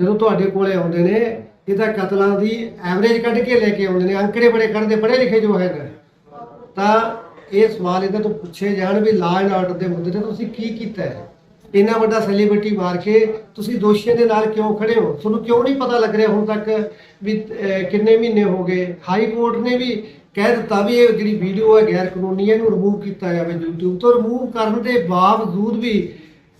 ਜਦੋਂ ਤੁਹਾਡੇ ਕੋਲੇ ਆਉਂਦੇ ਨੇ, ਇਹ ਤਾਂ ਕਤਲਾਂ ਦੀ ਐਵਰੇਜ ਕੱਢ ਕੇ ਲੈ ਕੇ ਆਉਂਦੇ ਨੇ, ਅੰਕੜੇ ਬੜੇ ਕੱਢਦੇ, ਪੜ੍ਹੇ ਲਿਖੇ ਜੋ ਹੈ ਨੇ। ਤਾਂ ਇਹ ਸਵਾਲ ਇਹਨਾਂ ਤੋਂ ਪੁੱਛੇ ਜਾਣ ਵੀ ਲਾ ਐਂਡ ਆਰਡਰ ਦੇ ਮੁੱਦੇ ਤੇ ਤੁਸੀਂ ਕੀ ਕੀਤਾ ਹੈ? ਇੰਨਾ ਵੱਡਾ ਸੈਲੀਬ੍ਰਿਟੀ ਮਾਰ ਕੇ ਤੁਸੀਂ ਦੋਸ਼ੀਆਂ ਦੇ ਨਾਲ ਕਿਉਂ ਖੜੇ ਹੋ? ਤੁਹਾਨੂੰ ਕਿਉਂ ਨਹੀਂ ਪਤਾ ਲੱਗ ਰਿਹਾ ਹੁਣ ਤੱਕ ਵੀ ਕਿੰਨੇ ਮਹੀਨੇ ਹੋ ਗਏ? ਹਾਈ ਕੋਰਟ ਨੇ ਵੀ ਕਹਿ ਦਿੱਤਾ ਵੀ ਇਹ ਜਿਹੜੀ ਵੀਡੀਓ ਹੈ ਗੈਰ ਕਾਨੂੰਨੀ ਹੈ, ਇਹਨੂੰ ਰਿਮੂਵ ਕੀਤਾ ਜਾਵੇ YouTube ਤੋਂ। ਰਿਮੂਵ ਕਰਨ ਦੇ ਬਾਵਜੂਦ ਵੀ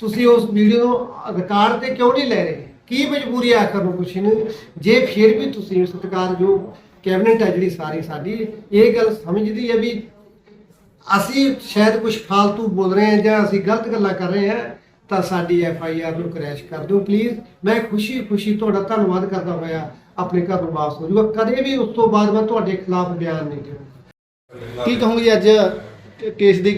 ਤੁਸੀਂ ਉਸ ਵੀਡੀਓ ਨੂੰ ਰਿਕਾਰਡ ਤੇ ਕਿਉਂ ਨਹੀਂ ਲੈ ਰਹੇ? ਕੀ ਮਜਬੂਰੀ ਆ ਆਖਰ ਨੂੰ ਕੁਛ ਨੂੰ? ਜੇ ਫਿਰ ਵੀ ਤੁਸੀਂ ਸਤਿਕਾਰ ਜੋ ਕੈਬਨਿਟ ਹੈ ਜਿਹੜੀ ਸਾਰੀ ਸਾਡੀ, ਇਹ ਗੱਲ ਸਮਝਦੀ ਹੈ ਵੀ ਅਸੀਂ ਸ਼ਾਇਦ ਕੁਝ ਫਾਲਤੂ ਬੋਲ ਰਹੇ ਹਾਂ ਜਾਂ ਅਸੀਂ ਗਲਤ ਗੱਲਾਂ ਕਰ ਰਹੇ ਹਾਂ ਤਾਂ ਸਾਡੀ ਐਫ ਆਈ ਆਰ ਨੂੰ ਕ੍ਰੈਸ਼ ਕਰ ਦਿਓ ਪਲੀਜ਼ ਮੈਂ ਖੁਸ਼ੀ ਖੁਸ਼ੀ ਤੁਹਾਡਾ ਧੰਨਵਾਦ ਕਰਦਾ ਹੋਇਆ, ਆਪਣੇ ਘਰ ਨੂੰ ਵਾਪਸ ਹੋ ਜਾਊਗਾ। ਕਦੇ ਵੀ ਉਸ ਤੋਂ ਬਾਅਦ ਮੈਂ ਤੁਹਾਡੇ ਖਿਲਾਫ ਬਿਆਨ ਨਹੀਂ ਦੇਵਾਂਗਾ ਕੀ ਕਹੋਗੇ ਅੱਜ? ਕੇਸ ਦੀ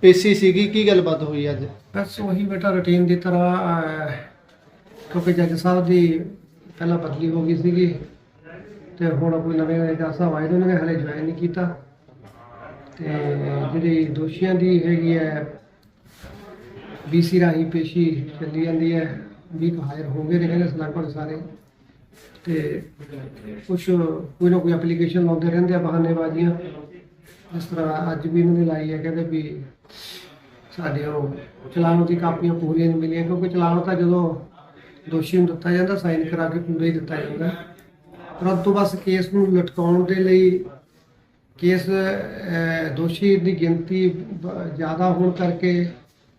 ਪੇਸ਼ੀ ਸੀਗੀ, ਕੀ ਗੱਲਬਾਤ ਹੋਈ ਅੱਜ? ਬਸ ਉਹੀ ਬੇਟਾ ਰੁਟੀਨ ਦੀ ਤਰ੍ਹਾਂ ਕਿਉਂਕਿ ਜੱਜ ਸਾਹਿਬ ਦੀ ਪਹਿਲਾਂ ਬਦਲੀ ਹੋ ਗਈ ਸੀਗੀ ਤੇ ਹੁਣ ਕੋਈ ਨਵੇਂ ਜੱਜ ਸਾਹਿਬ ਆਏ ਨੇ, ਉਹਨਾਂ ਨੇ ਹਲੇ ਜੁਆਇਨ ਨਹੀਂ ਕੀਤਾ। ਤੇ ਜਿਹੜੀ ਦੋਸ਼ੀਆਂ ਦੀ ਹੈਗੀ ਹੈ ਬੀਸੀ ਰਾਹੀਂ ਪੇਸ਼ੀ ਚੱਲੀ ਜਾਂਦੀ ਹੈ ਵੀ ਹਾਇਰ ਹੋ ਗਏ ਨੇ ਕਹਿੰਦੇ ਲਗਭਗ ਸਾਰੇ। ਤੇ ਕੁਛ ਕੋਈ ਨਾ ਕੋਈ ਐਪਲੀਕੇਸ਼ਨ ਲਾਉਂਦੇ ਰਹਿੰਦੇ ਆ ਬਹਾਨੇਬਾਜ਼ੀਆਂ। ਜਿਸ ਤਰ੍ਹਾਂ ਅੱਜ ਵੀ ਇਹਨਾਂ ਨੇ ਲਾਈ ਹੈ, ਕਹਿੰਦੇ ਵੀ ਸਾਡੇ ਉਹ ਚਲਾਨ ਦੀ ਕਾਪੀਆਂ ਪੂਰੀਆਂ ਨਹੀਂ ਮਿਲੀਆਂ, ਕਿਉਂਕਿ ਚਲਾਨ ਤਾਂ ਜਦੋਂ ਦੋਸ਼ੀ ਨੂੰ ਦਿੱਤਾ ਜਾਂਦਾ, ਸਾਈਨ ਕਰਾ ਕੇ ਪੂਰਾ ਹੀ ਦਿੱਤਾ ਜਾਂਦਾ। ਪਰੰਤੂ ਬਸ ਕੇਸ ਨੂੰ ਲਟਕਾਉਣ ਦੇ ਲਈ ਕੇਸ ਦੋਸ਼ੀ ਦੀ ਗਿਣਤੀ ਜ਼ਿਆਦਾ ਹੋਣ ਕਰਕੇ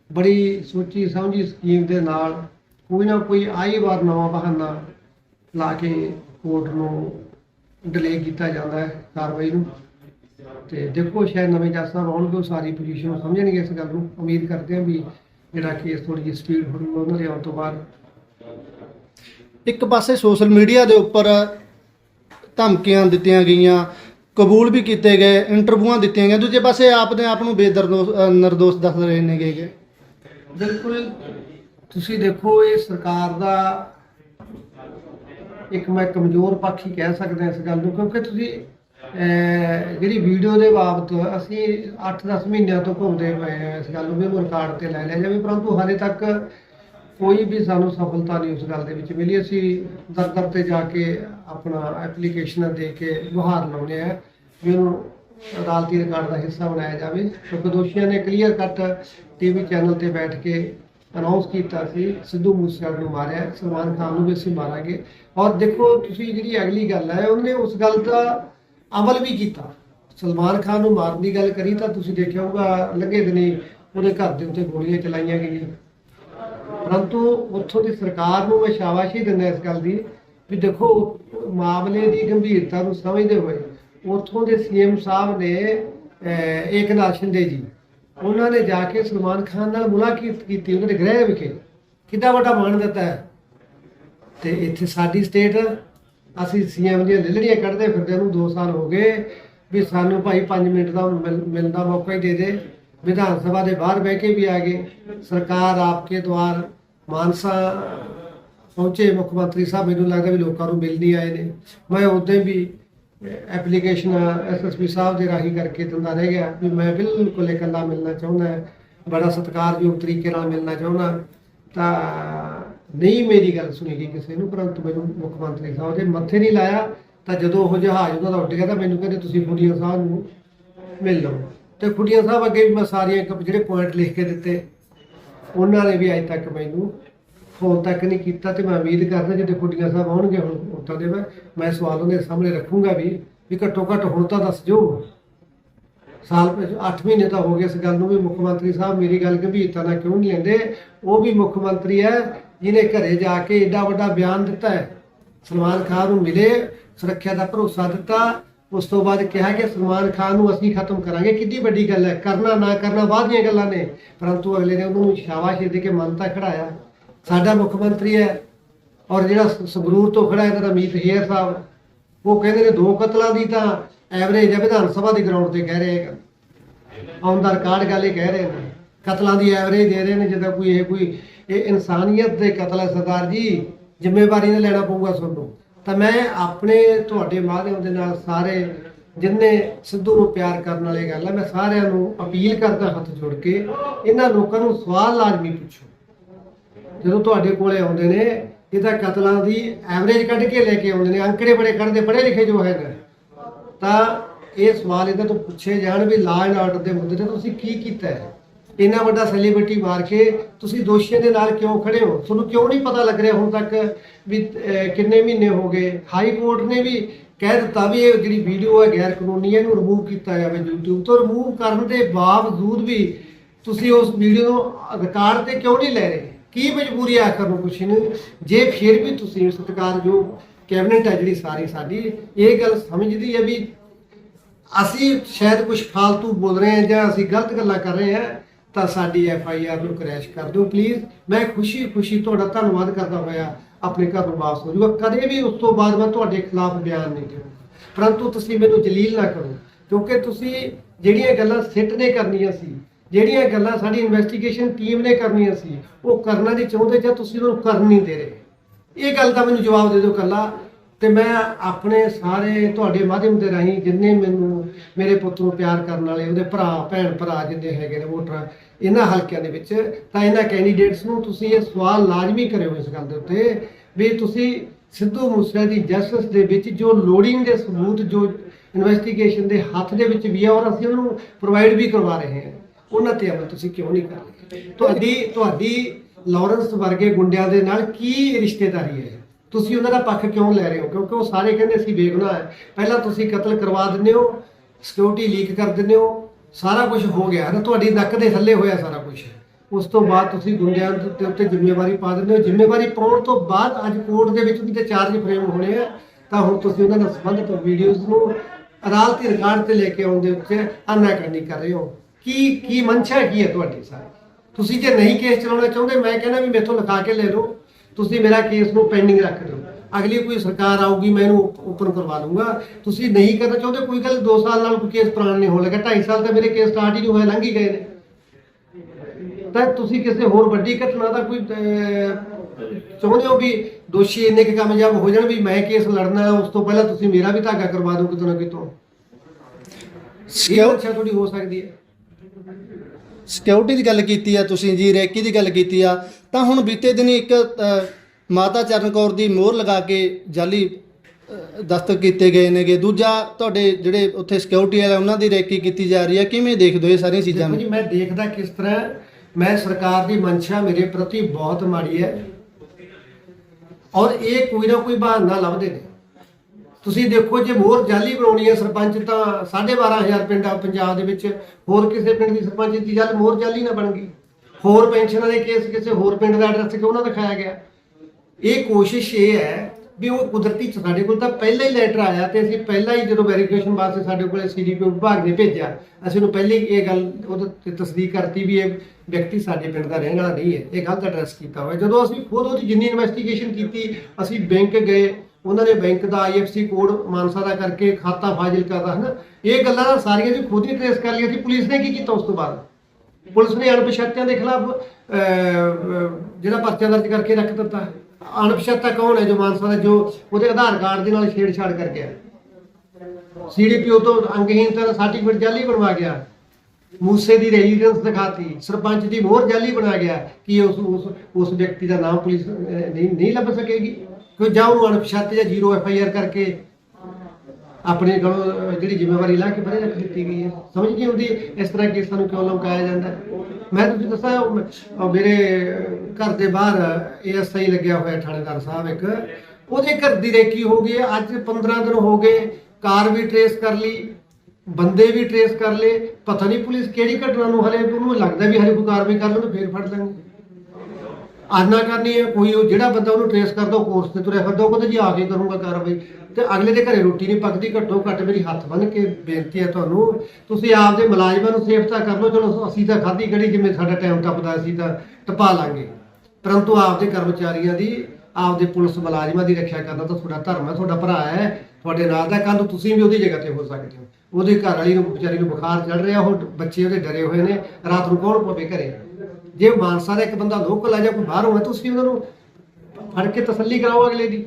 ਬੜੀ ਸੋਚੀ ਸਮਝੀ ਸਕੀਮ ਦੇ ਨਾਲ ਕੋਈ ਨਾ ਕੋਈ ਆਈ ਵਾਰ ਨਵਾਂ ਬਹਾਨਾ ਲਾ ਕੇ ਕੋਰਟ ਨੂੰ ਡਿਲੇ ਕੀਤਾ ਜਾਂਦਾ ਹੈ ਕਾਰਵਾਈ ਨੂੰ। ਤੇ ਦੇਖੋ ਸ਼ਾਇਦ ਨਵੇਂ ਜੱਜ ਸਾਹਿਬ ਆਉਣਗੇ, ਉਹ ਸਾਰੀ ਪੋਜੀਸ਼ਨ ਨੂੰ ਸਮਝਣਗੇ ਇਸ ਗੱਲ ਨੂੰ। ਉਮੀਦ ਕਰਦੇ ਹਾਂ ਵੀ ਜਿਹੜਾ ਕੇਸ ਥੋੜੀ ਜਿਹੀ ਸਪੀਡ ਹੋਊਗਾ ਉਹਨਾਂ ਦੇ ਆਉਣ ਤੋਂ ਬਾਅਦ ਇੱਕ ਪਾਸੇ ਸੋਸ਼ਲ ਮੀਡੀਆ ਦੇ ਉੱਪਰ ਧਮਕੀਆਂ ਦਿੱਤੀਆਂ ਗਈਆਂ, ਕਬੂਲ ਵੀ ਕੀਤੇ ਗਏ ਇੰਟਰਵਿਊਆਂ ਦਿੱਤੀਆਂ ਗਈਆਂ, ਦੂਜੇ ਪਾਸੇ ਆਪ ਦੇ ਆਪ ਨੂੰ ਬੇਦਰਦੋਸ਼ ਨਿਰਦੋਸ਼ ਦੱਸ ਰਹੇ ਨੇਗੇ ਗੇ। ਬਿਲਕੁਲ, ਤੁਸੀਂ ਦੇਖੋ, ਇਹ ਸਰਕਾਰ ਦਾ ਇੱਕ ਮੈਂ ਕਮਜ਼ੋਰ ਪੱਖ ਹੀ ਕਹਿ ਸਕਦਾ ਇਸ ਗੱਲ ਨੂੰ, ਕਿਉਂਕਿ ਤੁਸੀਂ ਜਿਹੜੀ ਵੀਡੀਓ ਦੇ ਬਾਬਤ ਅਸੀਂ 8-10 ਮਹੀਨਿਆਂ ਤੋਂ ਘੁੰਮਦੇ ਪਏ ਹਾਂ ਇਸ ਗੱਲ ਨੂੰ, ਵੀ ਉਹਨੂੰ ਰਿਕਾਰਡ ਤੇ ਲੈ ਲਿਆ ਜਾਵੇ, ਪਰੰਤੂ ਹਾਲੇ ਤੱਕ ਕੋਈ ਵੀ ਸਾਨੂੰ ਸਫਲਤਾ ਨਹੀਂ ਉਸ ਗੱਲ ਦੇ ਵਿੱਚ ਮਿਲੀ। ਅਸੀਂ ਦਰ ਤੇ ਜਾ ਕੇ ਆਪਣਾ ਐਪਲੀਕੇਸ਼ਨਾਂ ਦੇ ਕੇ ਗੁਹਾਰ ਲਾਉਣੇ ਆ ਵੀ ਉਹਨੂੰ ਅਦਾਲਤੀ ਰਿਕਾਰਡ ਦਾ ਹਿੱਸਾ ਬਣਾਇਆ ਜਾਵੇ। ਕਿਉਂਕਿ ਦੋਸ਼ੀਆਂ ਨੇ ਕਲੀਅਰ ਕੱਟ ਟੀਵੀ ਚੈਨਲ ਤੇ ਬੈਠ ਕੇ ਅਨਾਉਂਸ ਕੀਤਾ ਸੀ, ਸਿੱਧੂ ਮੂਸੇਵਾਲੇ ਨੂੰ ਮਾਰਿਆ, ਸਲਮਾਨ ਖਾਨ ਨੂੰ ਵੀ ਅਸੀਂ ਮਾਰਾਂਗੇ। ਔਰ ਦੇਖੋ, ਤੁਸੀਂ ਜਿਹੜੀ ਅਗਲੀ ਗੱਲ ਹੈ, ਉਹਨੇ ਉਸ ਗੱਲ ਦਾ ਅਮਲ ਵੀ ਕੀਤਾ। ਸਲਮਾਨ ਖਾਨ ਨੂੰ ਮਾਰਨ ਦੀ ਗੱਲ ਕਰੀ ਤਾਂ ਤੁਸੀਂ ਦੇਖਿਆ ਹੋਊਗਾ, ਲੱਗੇ ਦਿਨੀ ਉਹਦੇ ਘਰ ਦੇ ਉੱਤੇ ਗੋਲੀਆਂ ਚਲਾਈਆਂ ਗਈਆਂ। ਪਰੰਤੂ ਉੱਥੋਂ ਦੀ ਸਰਕਾਰ ਨੂੰ ਮੈਂ ਸ਼ਾਬਾਸ਼ੀ ਦਿੰਦਾ ਇਸ ਗੱਲ ਦੀ ਵੀ ਦੇਖੋ, ਮਾਮਲੇ ਦੀ ਗੰਭੀਰਤਾ ਨੂੰ ਸਮਝਦੇ ਹੋਏ ਉੱਥੋਂ ਦੇ ਸੀਐਮ ਸਾਹਿਬ ਨੇ ਏਕਨਾਥ ਸ਼ਿੰਦੇ ਜੀ, ਉਹਨਾਂ ਨੇ ਜਾ ਕੇ ਸਲਮਾਨ ਖਾਨ ਨਾਲ ਮੁਲਾਕਾਤ ਕੀਤੀ, ਉਹਨਾਂ ਦੇ ਗ੍ਰਹਿ ਵਿਖੇ। ਕਿੰਨਾ ਵੱਡਾ ਮਾਣ ਦਿੱਤਾ ਹੈ। ਤੇ ਇੱਥੇ ਸਾਡੀ ਸਟੇਟ ਅਸੀਂ ਸੀਐਮ ਦੀਆਂ ਲਿਲੜੀਆਂ ਕੱਢਦੇ ਫਿਰਦੇ ਨੂੰ 2 ਸਾਲ ਹੋ ਗਏ, ਵੀ ਸਾਨੂੰ ਭਾਈ 5 ਮਿੰਟ ਦਾ ਮਿਲ- ਮਿਲਣ ਦਾ ਮੌਕਾ ਹੀ ਦੇ ਦੇ। ਵਿਧਾਨ ਸਭਾ ਦੇ ਬਾਹਰ ਬਹਿ ਕੇ ਵੀ ਆ ਗਏ। ਸਰਕਾਰ ਆਪਕੇ ਦੁਆਰ ਮਾਨਸਾ ਪਹੁੰਚੇ, ਮੁੱਖ ਮੰਤਰੀ ਸਾਹਿਬ, ਮੈਨੂੰ ਲੱਗਦਾ ਵੀ ਲੋਕਾਂ ਨੂੰ ਮਿਲ ਨਹੀਂ ਆਏ ਨੇ। ਮੈਂ ਉਦੋਂ ਵੀ ਐਪਲੀਕੇਸ਼ਨ ਐਸਐਸਪੀ ਸਾਹਿਬ ਦੇ ਰਾਹੀਂ ਕਰਕੇ ਦਿੰਦਾ ਰਹਿ ਗਿਆ ਵੀ ਮੈਂ ਬਿਲਕੁਲ ਇਕੱਲਾ ਮਿਲਣਾ ਚਾਹੁੰਦਾ ਬੜਾ ਸਤਿਕਾਰਯੋਗ ਤਰੀਕੇ ਨਾਲ ਮਿਲਣਾ ਚਾਹੁੰਦਾ ਤਾਂ ਨਹੀਂ ਮੇਰੀ ਗੱਲ ਸੁਣੀ ਗਈ ਕਿਸੇ ਨੂੰ, ਪਰੰਤੂ ਮੈਨੂੰ ਮੁੱਖ ਮੰਤਰੀ ਸਾਹਿਬ ਦੇ ਮੱਥੇ ਨਹੀਂ ਲਾਇਆ। ਤਾਂ ਜਦੋਂ ਉਹ ਜਹਾਜ਼ ਉਹਨਾਂ ਦਾ ਉੱਡ ਗਿਆ ਤਾਂ ਮੈਨੂੰ ਕਹਿੰਦੇ, ਤੁਸੀਂ ਖੁੱਡੀਆਂ ਸਾਹਿਬ ਨੂੰ ਮਿਲ ਲਓ। ਤੇ ਖੁੱਡੀਆਂ ਸਾਹਿਬ ਅੱਗੇ ਵੀ ਮੈਂ ਸਾਰੀਆਂ ਜਿਹੜੇ ਪੁਆਇੰਟ ਲਿਖ ਕੇ ਦਿੱਤੇ, ਉਹਨਾਂ ਨੇ ਵੀ ਅਜੇ ਤੱਕ ਮੈਨੂੰ ਫੋਨ ਤੱਕ ਨਹੀਂ ਕੀਤਾ ਤੇ ਮੈਂ ਉਮੀਦ ਕਰਦਾ ਜਦੋਂ ਖੁੱਡੀਆਂ ਸਾਹਿਬ ਆਉਣਗੇ, ਹੁਣ ਉੱਤਾਂ ਦੇ ਮੈਂ ਮੈਂ ਸਵਾਲ ਉਹਦੇ ਸਾਹਮਣੇ ਰੱਖੂੰਗਾ ਵੀ ਵੀ ਘੱਟੋ ਘੱਟ ਹੁਣ ਤਾਂ ਦੱਸ ਜੋ ਸਾਲ 8 ਮਹੀਨੇ ਤਾਂ ਹੋ ਗਏ ਇਸ ਗੱਲ ਨੂੰ ਵੀ ਮੁੱਖ ਮੰਤਰੀ ਸਾਹਿਬ ਮੇਰੀ ਗੱਲ ਗੰਭੀਰਤਾ ਨਾਲ ਕਿਉਂ ਨਹੀਂ ਲੈਂਦੇ, ਉਹ ਵੀ ਮੁੱਖ ਮੰਤਰੀ ਹੈ, ਜਿਹਨੇ ਘਰੇ ਜਾ ਕੇ ਏਡਾ ਵੱਡਾ ਬਿਆਨ ਦਿੱਤਾ ਹੈ। ਸਲਮਾਨ ਖਾਨ ਨੂੰ ਮਿਲੇ, ਸੁਰੱਖਿਆ ਦਾ ਭਰੋਸਾ ਦਿੱਤਾ ਉਸ ਤੋਂ ਬਾਅਦ ਕਿਹਾ ਕਿ ਸਲਮਾਨ ਖਾਨ ਨੂੰ ਅਸੀਂ ਖਤਮ ਕਰਾਂਗੇ। ਕਿੰਨੀ ਵੱਡੀ ਗੱਲ ਹੈ। ਕਰਨਾ, ਨਾ ਕਰਨਾ, ਬਾਅਦ ਦੀਆਂ ਗੱਲਾਂ ਨੇ। ਪਰੰਤੂ ਅਗਲੇ ਨੇ ਉਹਨਾਂ ਨੂੰ ਸ਼ਾਬਾਸ਼ ਦੇ ਕੇ ਮੰਨਤਾ ਖੜਾਇਆ। ਸਾਡਾ ਮੁੱਖ ਮੰਤਰੀ ਹੈ ਔਰ ਜਿਹੜਾ ਸੰਗਰੂਰ ਤੋਂ ਖੜਾ ਹੈ ਇਹਦਾ ਅਮੀਤ ਹੇਰ ਸਾਹਿਬ, ਉਹ ਕਹਿੰਦੇ ਨੇ ਦੋ ਕਤਲਾਂ ਦੀ ਤਾਂ ਐਵਰੇਜ ਹੈ, ਵਿਧਾਨ ਸਭਾ ਦੇ ਗਰਾਊਂਡ ਤੇ ਕਹਿ ਰਹੇ ਹੈਗਾ। ਔਨ ਦਾ ਰਿਕਾਰਡ ਗੱਲ ਇਹ ਕਹਿ ਰਹੇ ਨੇ। ਕਤਲਾਂ ਦੀ ਐਵਰੇਜ ਦੇ ਰਹੇ ਨੇ, ਜਿੱਦਾਂ ਕੋਈ ਇਹ ਕੋਈ, ਇਹ ਇਨਸਾਨੀਅਤ ਦੇ ਕਤਲ ਹੈ ਸਰਦਾਰ ਜੀ। ਜ਼ਿੰਮੇਵਾਰੀ ਨੇ ਲੈਣਾ ਪਊਗਾ ਤੁਹਾਨੂੰ। ਤਾਂ ਮੈਂ ਆਪਣੇ ਤੁਹਾਡੇ ਮਾਧਿਅਮ ਦੇ ਨਾਲ ਸਾਰੇ ਜਿੰਨੇ ਸਿੱਧੂ ਨੂੰ ਪਿਆਰ ਕਰਨ ਵਾਲੇ ਗੱਲ ਆ, ਮੈਂ ਸਾਰਿਆਂ ਨੂੰ ਅਪੀਲ ਕਰਦਾ ਹੱਥ ਜੋੜ ਕੇ ਇਹਨਾਂ ਲੋਕਾਂ ਨੂੰ ਸਵਾਲ ਲਾਜ਼ਮੀ ਪੁੱਛੋ। ਜਦੋਂ ਤੁਹਾਡੇ ਕੋਲੇ ਆਉਂਦੇ ਨੇ ਇਹ ਤਾਂ ਕਤਲਾਂ ਦੀ ਐਵਰੇਜ ਕੱਢ ਕੇ ਲੈ ਕੇ ਆਉਂਦੇ ਨੇ, ਅੰਕੜੇ ਬੜੇ ਕੱਢਦੇ, ਪੜ੍ਹੇ ਲਿਖੇ ਜੋ ਹੈ ਤਾਂ ਇਹ ਸਵਾਲ ਇਹਨਾਂ ਤੋਂ ਪੁੱਛੇ ਜਾਣ ਵੀ ਲਾ ਐਂਡ ਆਰਡਰ ਦੇ ਮੁੱਦੇ ਤੇ ਤੁਸੀਂ ਕੀ ਕੀਤਾ ਹੈ? ਇੰਨਾ ਵੱਡਾ ਸੈਲੀਬ੍ਰਿਟੀ ਮਾਰ ਕੇ ਤੁਸੀਂ ਦੋਸ਼ੀਆਂ ਦੇ ਨਾਲ ਕਿਉਂ ਖੜੇ ਹੋ? ਤੁਹਾਨੂੰ ਕਿਉਂ ਨਹੀਂ ਪਤਾ ਲੱਗ ਰਿਹਾ ਹੁਣ ਤੱਕ ਵੀ ਕਿੰਨੇ ਮਹੀਨੇ ਹੋ ਗਏ? ਹਾਈ ਕੋਰਟ ਨੇ ਵੀ ਕਹਿ ਦਿੱਤਾ ਵੀ ਇਹ ਜਿਹੜੀ ਵੀਡੀਓ ਹੈ ਗੈਰ ਕਾਨੂੰਨੀ ਹੈ, ਇਹਨੂੰ ਰਿਮੂਵ ਕੀਤਾ ਜਾਵੇ YouTube ਤੋਂ। ਰਿਮੂਵ ਕਰਨ ਦੇ ਬਾਵਜੂਦ ਵੀ ਤੁਸੀਂ ਉਸ ਵੀਡੀਓ ਨੂੰ ਰਿਕਾਰਡ ਤੇ ਕਿਉਂ ਨਹੀਂ ਲੈ ਰਹੇ? ਕੀ ਮਜਬੂਰੀ ਹੈ ਆਖਰ ਨੂੰ ਕੁਛ ਨੂੰ ਜੇ ਫਿਰ ਵੀ ਤੁਸੀਂ ਸਤਿਕਾਰਯੋਗ ਕੈਬਨਿਟ ਹੈ ਜਿਹੜੀ ਸਾਰੀ ਸਾਡੀ, ਇਹ ਗੱਲ ਸਮਝਦੀ ਹੈ ਵੀ ਅਸੀਂ ਸ਼ਾਇਦ ਕੁਝ ਫालतू ਬੋਲ ਰਹੇ ਹਾਂ ਜਾਂ ਅਸੀਂ ਗਲਤ ਗੱਲਾਂ ਕਰ ਰਹੇ ਹਾਂ। ਤਾਂ ਸਾਡੀ ਐਫ ਆਈ ਆਰ ਨੂੰ ਕ੍ਰੈਸ਼ ਕਰ ਦਿਓ ਪਲੀਜ਼ ਮੈਂ ਖੁਸ਼ੀ ਖੁਸ਼ੀ ਤੁਹਾਡਾ ਧੰਨਵਾਦ ਕਰਦਾ ਹੋਇਆ, ਆਪਣੇ ਘਰ ਨੂੰ ਵਾਪਸ ਹੋ ਜਾਊਗਾ। ਕਦੇ ਵੀ ਉਸ ਤੋਂ ਬਾਅਦ ਮੈਂ ਤੁਹਾਡੇ ਖਿਲਾਫ ਬਿਆਨ ਨਹੀਂ ਦੇਵਾਂਗਾ ਪਰੰਤੂ ਤੁਸੀਂ ਮੈਨੂੰ ਜਲੀਲ ਨਾ ਕਰੋ, ਕਿਉਂਕਿ ਤੁਸੀਂ ਜਿਹੜੀਆਂ ਗੱਲਾਂ ਸਿੱਟ ਨੇ ਕਰਨੀਆਂ ਸੀ, ਜਿਹੜੀਆਂ ਗੱਲਾਂ ਸਾਡੀ ਇਨਵੈਸਟੀਗੇਸ਼ਨ ਟੀਮ ਨੇ ਕਰਨੀਆਂ ਸੀ, ਉਹ ਕਰਨਾ ਨਹੀਂ ਚਾਹੁੰਦੇ ਜਾਂ ਤੁਸੀਂ ਉਹਨੂੰ ਕਰਨ ਨਹੀਂ ਦੇ ਰਹੇ। ਇਹ ਗੱਲ ਦਾ ਮੈਨੂੰ ਜਵਾਬ ਦੇ ਦਿਓ ਕੱਲਾ ਤੇ ਮੈਂ ਆਪਣੇ ਸਾਰੇ ਤੁਹਾਡੇ ਮਾਧਿਅਮ ਦੇ ਰਾਹੀਂ ਜਿੰਨੇ ਮੈਨੂੰ ਮੇਰੇ ਪੁੱਤ ਨੂੰ ਪਿਆਰ ਕਰਨ ਵਾਲੇ, ਉਹਦੇ ਭਰਾ, ਭੈਣ ਭਰਾ ਜਿੰਨੇ ਹੈਗੇ ਨੇ, ਵੋਟਰ, ਇਹਨਾਂ ਹਲਕਿਆਂ ਦੇ ਵਿੱਚ, ਤਾਂ ਇਹਨਾਂ ਕੈਂਡੀਡੇਟਸ ਨੂੰ ਤੁਸੀਂ ਇਹ ਸਵਾਲ ਲਾਜ਼ਮੀ ਕਰਿਓ ਇਸ ਗੱਲ ਦੇ ਉੱਤੇ ਵੀ ਤੁਸੀਂ ਸਿੱਧੂ ਮੂਸੇ ਦੀ ਜਸਟਿਸ ਦੇ ਵਿੱਚ ਜੋ ਲੋਡਿੰਗ ਦੇ ਸਬੂਤ, ਜੋ ਇਨਵੈਸਟੀਗੇਸ਼ਨ ਦੇ ਹੱਥ ਦੇ ਵਿੱਚ ਵੀ ਆ ਔਰ ਅਸੀਂ ਉਹਨੂੰ ਪ੍ਰੋਵਾਈਡ ਵੀ ਕਰਵਾ ਰਹੇ ਹਾਂ, ਉਹਨਾਂ ਤੇ ਅਮਲ ਤੁਸੀਂ ਕਿਉਂ ਨਹੀਂ ਕਰ ਰਹੇ? ਤੁਹਾਡੀ ਤੁਹਾਡੀ ਲਾਰੈਂਸ ਵਰਗੇ ਗੁੰਡਿਆਂ ਦੇ ਨਾਲ ਕੀ ਰਿਸ਼ਤੇਦਾਰੀ ਹੈ? ਤੁਸੀਂ ਉਹਨਾਂ ਦਾ ਪੱਖ ਕਿਉਂ ਲੈ ਰਹੇ ਹੋ? ਕਿਉਂਕਿ ਉਹ ਸਾਰੇ ਕਹਿੰਦੇ ਅਸੀਂ ਬੇਗੁਨਾਹ ਹੈ। ਪਹਿਲਾਂ ਤੁਸੀਂ ਕਤਲ ਕਰਵਾ ਦਿੰਦੇ ਹੋ ਸਿਕਿਉਰਿਟੀ ਲੀਕ ਕਰ ਦਿੰਦੇ ਹੋ, ਸਾਰਾ ਕੁਝ ਹੋ ਗਿਆ ਨਾ। ਤੁਹਾਡੀ ਨੱਕ ਦੇ ਥੱਲੇ ਹੋਇਆ ਸਾਰਾ ਕੁਝ ਉਸ ਤੋਂ ਬਾਅਦ ਤੁਸੀਂ ਗੁੰਡਿਆਂ ਦੇ ਉੱਤੇ ਜ਼ਿੰਮੇਵਾਰੀ ਪਾ ਦਿੰਦੇ ਹੋ। ਜ਼ਿੰਮੇਵਾਰੀ ਪਾਉਣ ਤੋਂ ਬਾਅਦ ਅੱਜ ਕੋਰਟ ਦੇ ਵਿੱਚ ਵੀ ਤੇ ਚਾਰਜ ਫਰੇਮ ਹੋਣੇ ਆ, ਤਾਂ ਹੁਣ ਤੁਸੀਂ ਉਹਨਾਂ ਨਾਲ ਸੰਬੰਧਿਤ ਵੀਡੀਓਜ਼ ਨੂੰ ਅਦਾਲਤੀ ਰਿਕਾਰਡ ਤੇ ਲੈ ਕੇ ਆਉਣ ਦੇ ਉੱਤੇ ਆਨਾਕਾਨੀ ਕਰ ਰਹੇ ਹੋ। ਕੀ ਕੀ ਮਨਸ਼ਾ ਕੀ ਹੈ ਤੁਹਾਡੀ ਸਾਰੀ? ਤੁਸੀਂ ਜੇ ਨਹੀਂ ਕੇਸ ਚਲਾਉਣਾ ਚਾਹੁੰਦੇ, ਮੈਂ ਕਹਿੰਦਾ ਵੀ ਮੇਥੋਂ ਲਿਖਾ ਕੇ ਲੈ ਲਓ। ਤੁਸੀਂ ਮੇਰਾ ਕੇਸ ਨੂੰ ਪੈਂਡਿੰਗ ਰੱਖ ਦਿਓ। ਅਗਲੀ ਕੋਈ ਸਰਕਾਰ ਆਊਗੀ ਮੈਂ ਇਹਨੂੰ ਓਪਨ ਕਰਵਾ ਲੂੰਗਾ ਤੁਸੀਂ ਨਹੀਂ ਕਰਨਾ ਚਾਹੁੰਦੇ ਕੋਈ ਗੱਲ 2 ਸਾਲ ਨਾਲ ਕੋਈ ਕੇਸ ਪੁਰਾਣਾ ਨਹੀਂ ਹੋਣ ਲੱਗਾ। 2.5 ਸਾਲ ਤਾਂ ਮੇਰੇ ਕੇਸ ਸਟਾਰਟ ਹੀ ਨਹੀਂ ਹੋਏ ਲੰਘ ਹੀ ਗਏ ਨੇ। ਤਾਂ ਤੁਸੀਂ ਕਿਸੇ ਹੋਰ ਵੱਡੀ ਘਟਨਾ ਦਾ ਕੋਈ ਚਾਹੁੰਦੇ ਹੋ ਵੀ ਦੋਸ਼ੀ ਇੰਨੇ ਕੁ ਕਾਮਯਾਬ ਹੋ ਜਾਣ ਵੀ ਮੈਂ ਕੇਸ ਲੜਨਾ ਉਸ ਤੋਂ ਪਹਿਲਾਂ ਤੁਸੀਂ ਮੇਰਾ ਵੀ ਧਾਗਾ ਕਰਵਾ ਦਿਓ ਕਿਤੋਂ ਨਾ ਕਿਤੋਂ। ਇਹ ਸਿਕਿਉਰ ਅੱਛਾ ਤੁਹਾਡੀ ਹੋ ਸਕਦੀ ਹੈ। ਸਿਕਿਉਰਿਟੀ ਦੀ ਗੱਲ ਕੀਤੀ ਆ, ਤੁਸੀਂ ਜੀ ਰੈਕੀ ਦੀ ਗੱਲ ਕੀਤੀ ਆ, ਤਾਂ ਹੁਣ ਬੀਤੇ ਦਿਨੀ ਇੱਕ ਮਾਤਾ ਚਰਨ ਕੌਰ ਦੀ ਮੋਹਰ ਲਗਾ ਕੇ ਜਾਲੀ ਦਸਤਕ ਕੀਤੇ ਗਏ ਨੇਗੇ। ਦੂਜਾ ਤੁਹਾਡੇ ਜਿਹੜੇ ਉੱਥੇ ਸਿਕਿਉਰਿਟੀ ਵਾਲੇ, ਉਹਨਾਂ ਦੀ ਰੈਕੀ ਕੀਤੀ ਜਾ ਰਹੀ ਹੈ ਕਿਵੇਂ ਦੇਖਦੇ ਹੋ ਇਹ ਸਾਰੀਆਂ ਚੀਜ਼ਾਂ ਨੂੰ? ਜੀ, ਮੈਂ ਦੇਖਦਾ ਕਿਸ ਤਰ੍ਹਾਂ, ਮੈਂ ਸਰਕਾਰ ਦੀ ਮਨਸ਼ਾ ਮੇਰੇ ਪ੍ਰਤੀ ਬਹੁਤ ਮਾੜੀ ਹੈ। ਔਰ ਇਹ ਕੋਈ ਨਾ ਕੋਈ ਬਹਾਨਾ ਲੱਭਦੇ ਨੇ। ਤੁਸੀਂ ਦੇਖੋ ਜੇ ਮੋਹਰ ਜਾਲੀ ਬਣਾਉਣੀ ਹੈ ਸਰਪੰਚ ਤਾਂ 12500 ਪਿੰਡ ਆ ਪੰਜਾਬ ਦੇ ਵਿੱਚ। ਹੋਰ ਕਿਸੇ ਪਿੰਡ ਦੀ ਸਰਪੰਚ ਦੀ ਗੱਲ ਮੋਹਰ ਜਾਲੀ ਨਾ ਬਣ ਗਈ। ਹੋਰ ਪੈਨਸ਼ਨਾਂ ਦੇ ਕੇਸ ਕਿਸੇ ਹੋਰ ਪਿੰਡ ਦਾ ਐਡਰੈਸ ਕਿਉਂ ਨਾ ਦਿਖਾਇਆ ਗਿਆ? ਇਹ ਕੋਸ਼ਿਸ਼ ਇਹ ਹੈ ਵੀ ਉਹ ਕੁਦਰਤੀ ਸਾਡੇ ਕੋਲ ਤਾਂ ਪਹਿਲਾਂ ਹੀ ਲੈਟਰ ਆਇਆ ਤੇ ਅਸੀਂ ਪਹਿਲਾਂ ਹੀ ਜਦੋਂ ਵੈਰੀਫਿਕੇਸ਼ਨ ਵਾਸਤੇ ਸਾਡੇ ਕੋਲ ਸੀਡੀਪੀ ਵਿਭਾਗ ਨੇ ਭੇਜਿਆ, ਅਸੀਂ ਉਹਨੂੰ ਪਹਿਲੇ ਹੀ ਇਹ ਗੱਲ ਉਹਦੇ ਤੇ ਤਸਦੀਕ ਕਰਤੀ ਵੀ ਇਹ ਵਿਅਕਤੀ ਸਾਡੇ ਪਿੰਡ ਦਾ ਰਹਿਣ ਵਾਲਾ ਨਹੀਂ ਹੈ। ਇਹ ਗਲਤ ਐਡਰੈਸ ਕੀਤਾ ਹੋਇਆ। ਜਦੋਂ ਅਸੀਂ ਖੁਦ ਉਹਦੀ ਜਿੰਨੀ ਇਨਵੈਸਟੀਗੇਸ਼ਨ ਕੀਤੀ, ਅਸੀਂ ਬੈਂਕ ਗਏ ਉਹਨਾਂ ਨੇ ਬੈਂਕ ਦਾ ਆਈਐਫਸੀ ਕੋਡ ਮਾਨਸਾ ਦਾ ਕਰਕੇ ਖਾਤਾ ਫਾਜ਼ਿਲਕਾ ਦਾ ਹਨਾ? ਇਹ ਗੱਲਾਂ ਤਾਂ ਸਾਰੀਆਂ ਜੀ ਖੁਦ ਹੀ ਟ੍ਰੇਸ ਕਰ ਲਈਆਂ ਸੀ। ਪੁਲਿਸ ਨੇ ਕੀ ਕੀਤਾ ਉਸ ਤੋਂ ਬਾਅਦ? ਪੁਲਿਸ ਨੇ ਅਣਪਛਾਤਿਆਂ ਦੇ ਖਿਲਾਫ ਜਿਹੜਾ ਪਰਚਾ ਦਰਜ ਕਰਕੇ ਰੱਖ ਦਿੱਤਾ। ਅਣਪਛਾਤਾ ਕੌਣ ਹੈ ਜੋ ਮਾਨਸਾ ਦਾ, ਜੋ ਉਹਦੇ ਆਧਾਰ ਕਾਰਡ ਦੇ ਨਾਲ ਛੇੜਛਾੜ ਕਰ ਗਿਆ? ਸੀਡੀਪੀਓ ਤੋਂ ਅੰਗਹੀਨਤਾ ਦਾ ਸਰਟੀਫਿਕੇਟ ਜਾਲੀ ਬਣਵਾ ਗਿਆ। ਮੂਸੇ ਦੀ ਰੈਜ਼ੀਡੈਂਸ ਦਿਖਾਤੀ। ਸਰਪੰਚ ਦੀ ਮੋਹਰ ਜਾਲੀ ਬਣਾ ਗਿਆ ਕਿ ਉਸ ਉਸ ਉਸ ਵਿਅਕਤੀ ਦਾ ਨਾਮ ਪੁਲਿਸ ਨਹੀਂ ਨਹੀਂ ਲੱਭ ਸਕੇਗੀ। ਕੋਈ ਜਾਂ ਉਹਨੂੰ ਅਣਪਛਾਤੇ ਜਾਂ ਜ਼ੀਰੋ ਐਫ ਆਈ ਆਰ ਕਰਕੇ ਆਪਣੇ ਕੋਲੋਂ ਜਿਹੜੀ ਜ਼ਿੰਮੇਵਾਰੀ ਲਾ ਕੇ ਪਰੇ ਰੱਖ ਦਿੱਤੀ ਗਈ ਹੈ। ਸਮਝ ਨਹੀਂ ਆਉਂਦੀ ਇਸ ਤਰ੍ਹਾਂ ਕੇਸਾਂ ਨੂੰ ਕਿਉਂ ਲਮਕਾਇਆ ਜਾਂਦਾ ਮੈਂ ਤੁਹਾਨੂੰ ਦੱਸਾਂ ਮੇਰੇ ਘਰ ਦੇ ਬਾਹਰ ਏਐਸਆਈ ਲੱਗਿਆ ਹੋਇਆ ਥਾਣੇਦਾਰ ਸਾਹਿਬ ਇੱਕ। ਉਹਦੇ ਘਰ ਦੀ ਰੇਕੀ ਹੋ ਗਈ ਅੱਜ 15 ਦਿਨ ਹੋ ਗਏ, ਕਾਰ ਵੀ ਟਰੇਸ ਕਰ ਲਈ, ਬੰਦੇ ਵੀ ਟਰੇਸ ਕਰ ਲਏ। ਪਤਾ ਨਹੀਂ ਪੁਲਿਸ ਕਿਹੜੀ ਘਟਨਾ ਨੂੰ ਹਲੇ ਉਹਨੂੰ ਲੱਗਦਾ ਵੀ ਹਲੇ ਕੋਈ ਕਾਰਵਾਈ ਕਰ ਲਓ ਫੇਰ ਫੜ ਲਾਂਗੇ। ਆਨਾ ਕਰਨੀ ਹੈ, ਕੋਈ ਉਹ ਜਿਹੜਾ ਬੰਦਾ ਉਹਨੂੰ ਟ੍ਰੇਸ ਕਰਦਾ, ਉਹ ਕੋਰਸ ਤੇ ਤੁਰਿਆ ਫਿਰਦਾ, ਉਹ ਕਹਿੰਦਾ ਜੀ ਆ ਕੇ ਕਰੂੰਗਾ ਕਾਰਵਾਈ। ਤੇ ਅਗਲੇ ਦੇ ਘਰੇ ਰੋਟੀ ਨਹੀਂ ਪੱਕਦੀ, ਘੱਟੋ ਘੱਟ ਮੇਰੀ ਹੱਥ ਬੰਨ ਕੇ ਬੇਨਤੀ ਹੈ ਤੁਹਾਨੂੰ, ਤੁਸੀਂ ਆਪਦੇ ਮੁਲਾਜ਼ਮਾਂ ਨੂੰ ਸੇਫ ਤਾਂ ਕਰ ਲਓ, ਚਲੋ ਅਸੀਂ ਤਾਂ ਖਾਧੀ ਕਿਹੜੀ ਜਿਵੇਂ ਸਾਡਾ ਟਾਈਮ ਟੱਪਦਾ, ਅਸੀਂ ਤਾਂ ਟਪਾ ਲਾਂਗੇ। ਪਰੰਤੂ ਆਪਦੇ ਕਰਮਚਾਰੀਆਂ ਦੀ, ਆਪਦੇ ਪੁਲਿਸ ਮੁਲਾਜ਼ਮਾਂ ਦੀ ਰੱਖਿਆ ਕਰਨਾ ਤਾਂ ਤੁਹਾਡਾ ਧਰਮ ਹੈ, ਤੁਹਾਡਾ ਭਰਾ ਹੈ, ਤੁਹਾਡੇ ਨਾਲ ਦਾ ਕੱਲ ਤੁਸੀਂ ਵੀ ਉਹਦੀ ਜਗ੍ਹਾ ਤੇ ਹੋ ਸਕਦੇ ਹੋ। ਉਹਦੀ ਘਰ ਵਾਲੀ ਨੂੰ, ਵਿਚਾਰੀ ਨੂੰ ਬੁਖਾਰ ਚੜ ਰਿਹਾ, ਉਹ ਬੱਚੇ ਉਹਦੇ ਡਰੇ ਹੋਏ ਨੇ, ਰਾਤ ਨੂੰ ਕੌਣ ਪਵੇ ਘਰੇ? ਜੇ ਮਾਨਸਾ ਦਾ ਇੱਕ ਬੰਦਾ ਲੋਕਲ ਆ ਜਾਂ ਕੋਈ ਬਾਹਰ ਹੋਵੇ ਤੁਸੀਂ ਉਹਨਾਂ ਨੂੰ ਫੜ ਕੇ ਤਸੱਲੀ ਕਰਾਓ ਅਗਲੇ ਦੀ।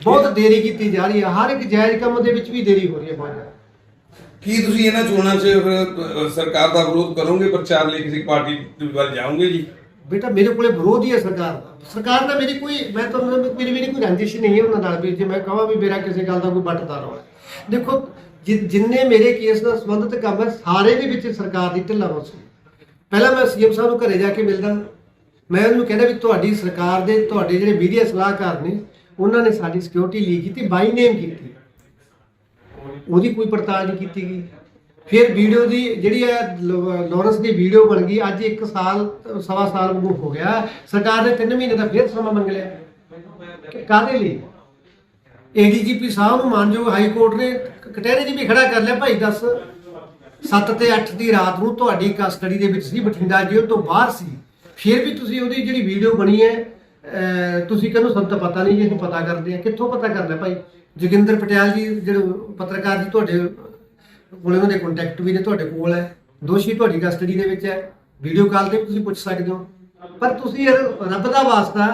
ਬਹੁਤ ਦੇਰੀ ਕੀਤੀ ਜਾ ਰਹੀ ਹੈ। ਹਰ ਇੱਕ ਜਾਇਜ਼ ਕੰਮ ਦੇ ਵਿੱਚ ਵੀ ਦੇਰੀ ਹੋ ਰਹੀ ਹੈ ਬਹੁਤ ਜ਼ਿਆਦਾ। ਕੀ ਤੁਸੀਂ ਇਹਨਾਂ ਚੋਣਾਂ 'ਚ ਫਿਰ, ਸਰਕਾਰ ਦਾ ਵਿਰੋਧ ਕਰੋਗੇ ਪ੍ਰਚਾਰ ਲਈ? ਕਿਸੇ ਪਾਰਟੀ ਵੱਲ ਜਾਓਗੇ ਜੀ? ਬੇਟਾ ਮੇਰੇ ਕੋਲੇ ਵਿਰੋਧ ਹੀ ਹੈ ਸਰਕਾਰ ਦਾ। ਸਰਕਾਰ ਦਾ ਮੇਰੀ ਕੋਈ ਮੈਂ ਤੁਹਾਨੂੰ ਮੇਰੀ ਮੇਰੀ ਕੋਈ ਰੰਜਿਸ਼ ਨਹੀਂ ਹੈ ਉਹਨਾਂ ਨਾਲ ਵੀ। ਜੇ ਮੈਂ ਕਹਾਂ ਵੀ ਮੇਰਾ ਕਿਸੇ ਗੱਲ ਦਾ ਕੋਈ ਵੱਟਦਾ ਰੋ ਹੈ ਦੇਖੋ ਜਿੰਨੇ ਮੇਰੇ ਕੇਸ ਨਾਲ ਸੰਬੰਧਿਤ ਕੰਮ ਹੈ ਸਾਰੇ ਦੇ ਵਿੱਚ ਸਰਕਾਰ ਦੀ ਢਿੱਲਾ ਰੋਸ ਸੀ ਪਹਿਲਾਂ ਮੈਂ ਸੀਐਮ ਸਾਹਿਬ ਨੂੰ ਘਰੇ ਜਾ ਕੇ ਮਿਲਦਾ। ਮੈਂ ਉਹਨੂੰ ਕਹਿੰਦਾ ਵੀ ਤੁਹਾਡੀ ਸਰਕਾਰ ਦੇ, ਤੁਹਾਡੇ ਜਿਹੜੇ ਮੀਡੀਆ ਸਲਾਹਕਾਰ ਨੇ, ਉਹਨਾਂ ਨੇ ਸਾਡੀ ਸਿਕਿਉਰਿਟੀ ਲੀਕ ਕੀਤੀ ਬਾਈ ਨੇਮ ਕੀਤੀ। ਉਹਦੀ ਕੋਈ ਪੜਤਾਲ ਨਹੀਂ ਕੀਤੀ ਗਈ। ਫਿਰ ਵੀਡੀਓ ਦੀ ਜਿਹੜੀ ਹੈ ਲੋ- ਲਾਰੈਂਸ ਦੀ ਵੀਡੀਓ ਬਣ ਗਈ। ਅੱਜ 1 ਸਾਲ, ਸਵਾ ਸਾਲ ਵਾਂਗੂ ਹੋ ਗਿਆ। ਸਰਕਾਰ ਨੇ 3 ਮਹੀਨੇ ਦਾ ਫਿਰ ਸਮਾਂ ਮੰਗ ਲਿਆ। ਕਿ ਕਾਹਦੇ ਲਈ? ਏਡੀਜੀਪੀ ਸਾਹਿਬ ਨੂੰ ਮਾਨਯੋਗ ਹਾਈ ਕੋਰਟ ਨੇ ਕਟਹਿਰੇ 'ਚ ਵੀ ਖੜਾ ਕਰ ਲਿਆ, ਭਾਈ ਦੱਸ। 7 ਤੇ 8 ਦੀ ਰਾਤ ਨੂੰ ਤੁਹਾਡੀ ਕਸਟਡੀ ਦੇ ਵਿੱਚ ਸੀ, ਬਠਿੰਡਾ ਜੇਲ੍ਹ ਤੋਂ ਬਾਹਰ ਸੀ। ਫਿਰ ਵੀ ਤੁਸੀਂ ਉਹਦੀ ਜਿਹੜੀ ਵੀਡੀਓ ਬਣੀ ਹੈ ਤੁਸੀਂ ਕਹਿੰਦੇ ਸਾਨੂੰ ਤਾਂ ਪਤਾ ਨਹੀਂ ਜੀ, ਅਸੀਂ ਪਤਾ ਕਰਦੇ ਆ ਕਿੱਥੋਂ ਪਤਾ ਕਰਨਾ ਭਾਈ? ਜੋਗਿੰਦਰ ਪਟਿਆਲ ਜੀ, ਜਿਹੜੇ ਪੱਤਰਕਾਰ ਜੀ ਤੁਹਾਡੇ ਕੋਲ, ਉਹਨਾਂ ਦੇ ਕੰਟੈਕਟ ਵੀ ਨੇ, ਤੁਹਾਡੇ ਕੋਲ ਹੈ। ਦੋਸ਼ੀ ਤੁਹਾਡੀ ਕਸਟਡੀ ਦੇ ਵਿੱਚ ਹੈ। ਵੀਡੀਓ ਕਾਲ ਤੇ ਵੀ ਤੁਸੀਂ ਪੁੱਛ ਸਕਦੇ ਹੋ। ਪਰ ਤੁਸੀਂ ਰੱਬ ਦਾ ਵਾਸਤਾ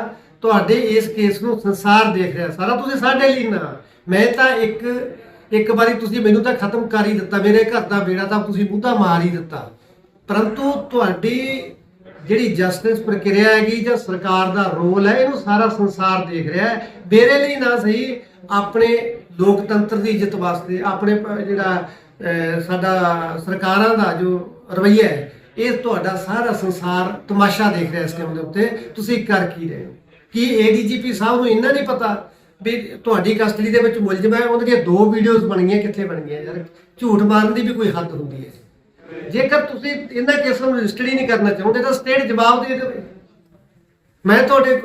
ਤੁਹਾਡੇ ਇਸ ਕੇਸ ਨੂੰ ਸੰਸਾਰ ਦੇਖ ਰਿਹਾ। ਸਾਰਾ ਤੁਸੀਂ ਸਾਡੇ ਲਈ ਨਾ। ਮੈਂ ਤਾਂ ਇੱਕ ਇੱਕ ਵਾਰੀ ਤੁਸੀਂ ਮੈਨੂੰ ਤਾਂ ਖਤਮ ਕਰ ਹੀ ਦਿੱਤਾ, ਮੇਰੇ ਘਰ ਦਾ ਬੇੜਾ ਤਾਂ ਤੁਸੀਂ ਮੁੱਦਾ ਮਾਰ ਹੀ ਦਿੱਤਾ। ਪਰੰਤੂ ਤੁਹਾਡੀ ਜਿਹੜੀ ਜਸਟਿਸ ਪ੍ਰਕਿਰਿਆ ਹੈਗੀ ਜਾਂ ਸਰਕਾਰ ਦਾ ਰੋਲ ਹੈ, ਇਹਨੂੰ ਸਾਰਾ ਸੰਸਾਰ ਦੇਖ ਰਿਹਾ ਹੈ। ਮੇਰੇ ਲਈ ਨਾ ਸਹੀ, ਆਪਣੇ ਲੋਕਤੰਤਰ ਦੀ ਇੱਜ਼ਤ ਵਾਸਤੇ, ਆਪਣੇ ਜਿਹੜਾ ਸਾਡਾ ਸਰਕਾਰਾਂ ਦਾ ਜੋ ਰਵੱਈਆ ਹੈ, ਇਹ ਤੁਹਾਡਾ ਸਾਰਾ ਸੰਸਾਰ ਤਮਾਸ਼ਾ ਦੇਖ ਰਿਹਾ ਇਸ ਟਾਈਮ ਦੇ ਉੱਤੇ। ਤੁਸੀਂ ਕਰ ਕੀ ਰਹੇ ਹੋ? ਕੀ ਏਡੀਜੀਪੀ ਸਾਹਿਬ ਨੂੰ ਇੰਨਾ ਨਹੀਂ ਪਤਾ ਵੀ ਤੁਹਾਡੀ ਕਸਟਡੀ ਦੇ ਵਿੱਚ ਮੁਲਜ਼ਮ ਹੈ ਉਹਦੀਆਂ ਦੋ ਵੀਡੀਓਜ਼ ਬਣੀਆਂ, ਕਿੱਥੇ ਬਣੀਆਂ? ਯਾਰ ਝੂਠ ਮਾਰਨ ਦੀ ਵੀ ਕੋਈ ਹੱਦ ਹੁੰਦੀ ਹੈ। ਜੇਕਰ ਤੁਸੀਂ ਇਹਨਾਂ ਕੇਸਾਂ ਨੂੰ ਰਜਿਸਟਰ ਹੀ ਨਹੀਂ ਕਰਨਾ ਚਾਹੁੰਦੇ, ਤਾਂ ਸਟੇਟ ਜਵਾਬ ਦੇ ਦੇਵੇ ਮੈਂ ਤੁਹਾਡੇ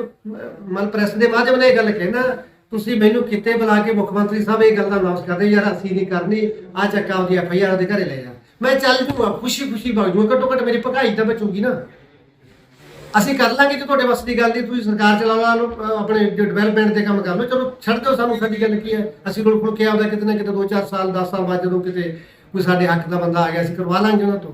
ਮਨ ਪ੍ਰੈਸ ਦੇ ਮਾਧਿਅਮ ਨਾਲ ਇਹ ਗੱਲ ਕਹਿਣਾ, ਤੁਸੀਂ ਮੈਨੂੰ ਕਿਤੇ ਬੁਲਾ ਕੇ ਮੁੱਖ ਮੰਤਰੀ ਸਾਹਿਬ ਇਹ ਗੱਲ ਦਾ ਅਨਾਉਂਸ ਕਰਦੇ, ਯਾਰ ਅਸੀਂ ਨਹੀਂ ਕਰਨੀ ਆ ਚੱਕਾ ਉਹਦੀ ਐਫ ਆਈ ਆਰ ਦੇ ਘਰੇ ਲੈ ਜਾ ਮੈਂ ਚੱਲ ਜੂਗਾ ਖੁਸ਼ੀ ਖੁਸ਼ੀ ਵਗ ਜੂਗਾ ਘੱਟੋ ਘੱਟ ਮੇਰੀ ਭਗਾਈ ਤਾਂ ਬਚੂਗੀ ਨਾ। ਅਸੀਂ ਕਰ ਲਾਂਗੇ ਜੇ ਤੁਹਾਡੇ ਵੱਸ ਦੀ ਗੱਲ ਨਹੀਂ ਤੁਸੀਂ ਸਰਕਾਰ ਚਲਾਉਣਾ ਅਹ ਆਪਣੇ ਡਿਵੈਲਪਮੈਂਟ ਤੇ ਕੰਮ ਕਰ ਲਓ ਚਲੋ ਛੱਡ ਦਿਓ ਸਾਨੂੰ ਸਾਡੀ ਗੱਲ ਕੀ ਹੈ। ਅਸੀਂ ਕੋਲ ਖੁੱਲ ਕੇ ਆਉਂਦਾ ਕਿਤੇ ਨਾ ਕਿਤੇ 2-4 ਸਾਲ 10 ਸਾਲ ਬਾਅਦ ਜਦੋਂ ਕਿਤੇ ਕੋਈ ਸਾਡੇ ਹੱਕ ਦਾ ਬੰਦਾ ਆ ਗਿਆ ਅਸੀਂ ਕਰਵਾ ਲਾਂਗੇ ਉਹਨਾਂ ਤੋਂ।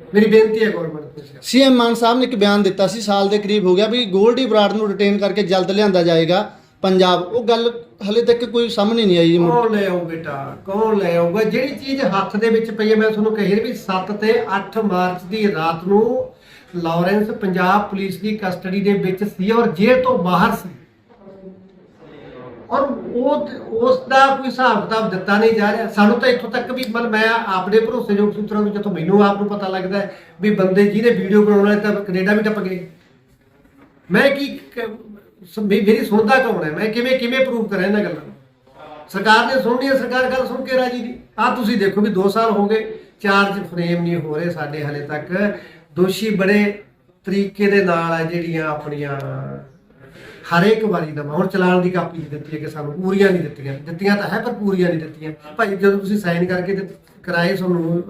ਮੇਰੀ ਬੇਨਤੀ ਹੈ ਗਵਰਨਮੈਂਟ ਤੋਂ ਸੀਐਮ ਮਾਨ ਸਾਹਿਬ ਨੇ ਇੱਕ ਬਿਆਨ ਦਿੱਤਾ ਸੀ ਸਾਲ ਦੇ ਕਰੀਬ ਹੋ ਗਿਆ ਵੀ ਗੋਲਡੀ ਬਰਾੜ ਨੂੰ ਰਿਟੇਨ ਕਰਕੇ ਜਲਦ ਲਿਆਂਦਾ ਜਾਏਗਾ ਪੰਜਾਬ। ਉਹ ਗੱਲ ਹਲੇ ਤੱਕ ਕੋਈ ਸਾਹਮਣੇ ਨਹੀਂ ਆਈ ਕੌਣ ਲੈ ਆਊ ਬੇਟਾ? ਕੌਣ ਲੈ ਆਊਗਾ? ਜਿਹੜੀ ਚੀਜ਼ ਹੱਥ ਦੇ ਵਿੱਚ ਪਈ ਹੈ ਮੈਂ ਤੁਹਾਨੂੰ ਕਹੀ ਵੀ 7 ਤੇ 8 ਮਾਰਚ ਦੀ ਰਾਤ ਨੂੰ ਲਾਰੈਂਸ ਪੰਜਾਬ ਪੁਲਿਸ ਦੀ ਕਸਟਡੀ ਦੇ ਵਿੱਚ ਸੀ ਔਰ ਜੇਲ੍ਹ ਤੋਂ ਬਾਹਰ ਸੀ। ਔਰ ਉਹ ਉਸ ਦਾ ਕੋਈ ਹਿਸਾਬ ਕਿਤਾਬ ਦਿੱਤਾ ਨਹੀਂ ਜਾ ਰਿਹਾ। ਸਾਨੂੰ ਤਾਂ ਇੱਥੋਂ ਤੱਕ ਵੀ ਮਤਲਬ ਮੈਂ ਆਪਣੇ ਭਰੋਸੇਯੋਗ ਸੂਤਰਾਂ ਤੋਂ ਜਿੱਥੋਂ ਮੈਨੂੰ ਆਪ ਨੂੰ ਪਤਾ ਲੱਗਦਾ ਵੀ ਬੰਦੇ ਜਿਹਨੇ ਵੀਡੀਓ ਬਣਾਉਣ ਤਾਂ ਕੈਨੇਡਾ ਵੀ ਟੱਪ ਗਏ। ਮੈਂ ਕੀ ਮੇਰੀ ਸੁਣਦਾ ਕੌਣ ਹੈ? ਮੈਂ ਕਿਵੇਂ ਕਿਵੇਂ ਪ੍ਰੂਵ ਕਰਾਂ ਇਹਨਾਂ ਗੱਲਾਂ ਨੂੰ? ਸਰਕਾਰ ਨੇ ਸੁਣਨੀ ਹੈ, ਸਰਕਾਰ ਗੱਲ ਸੁਣ ਕੇ ਰਾਜੀ ਨਹੀਂ ਆ ਤੁਸੀਂ ਦੇਖੋ ਵੀ 2 ਸਾਲ ਹੋ ਗਏ, ਚਾਰਜ ਫਰੇਮ ਨਹੀਂ ਹੋ ਰਹੇ ਸਾਡੇ ਹਲੇ ਤੱਕ। ਦੋਸ਼ੀ ਬੜੇ ਤਰੀਕੇ ਦੇ ਨਾਲ ਆ ਜਿਹੜੀਆਂ ਆਪਣੀਆਂ ਹਰੇਕ ਵਾਰੀ ਦਾ ਹੁਣ ਚਲਾਨ ਦੀ ਕਾਪੀ ਦਿੱਤੀ ਹੈ ਕਿ ਸਾਨੂੰ ਪੂਰੀਆਂ ਨਹੀਂ ਦਿੱਤੀਆਂ। ਦਿੱਤੀਆਂ ਤਾਂ ਹੈ ਪਰ ਪੂਰੀਆਂ ਨਹੀਂ ਦਿੱਤੀਆਂ। ਭਾਈ ਜਦੋਂ ਤੁਸੀਂ ਸਾਈਨ ਕਰਕੇ ਦਿੱਤ- ਕਰਾਏ ਤੁਹਾਨੂੰ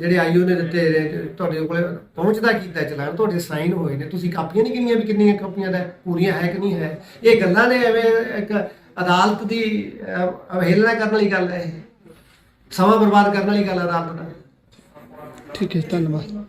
ਜਿਹੜੇ ਆਈਓ ਨੇ ਦਿੱਤੇ ਤੁਹਾਡੇ ਕੋਲ ਪਹੁੰਚਦਾ ਕੀਤਾ ਚਲਾਨ? ਤੁਹਾਡੇ ਸਾਈਨ ਹੋਏ ਨੇ। ਤੁਸੀਂ ਕਾਪੀਆਂ ਨਹੀਂ ਕਿੰਨੀਆਂ ਵੀ ਕਿੰਨੀਆਂ ਕਾਪੀਆਂ ਦਾ ਪੂਰੀਆਂ ਹੈ ਕਿ ਨਹੀਂ ਹੈ? ਇਹ ਗੱਲਾਂ ਨੇ ਐਵੇਂ ਇੱਕ ਅਦਾਲਤ ਦੀ ਅਹ, ਅਵਹੇਲਨਾ ਕਰਨ ਵਾਲੀ ਗੱਲ ਹੈ ਇਹ। ਸਮਾਂ ਬਰਬਾਦ ਕਰਨ ਵਾਲੀ ਗੱਲ ਅਦਾਲਤ ਦਾ। ਠੀਕ ਹੈ ਧੰਨਵਾਦ।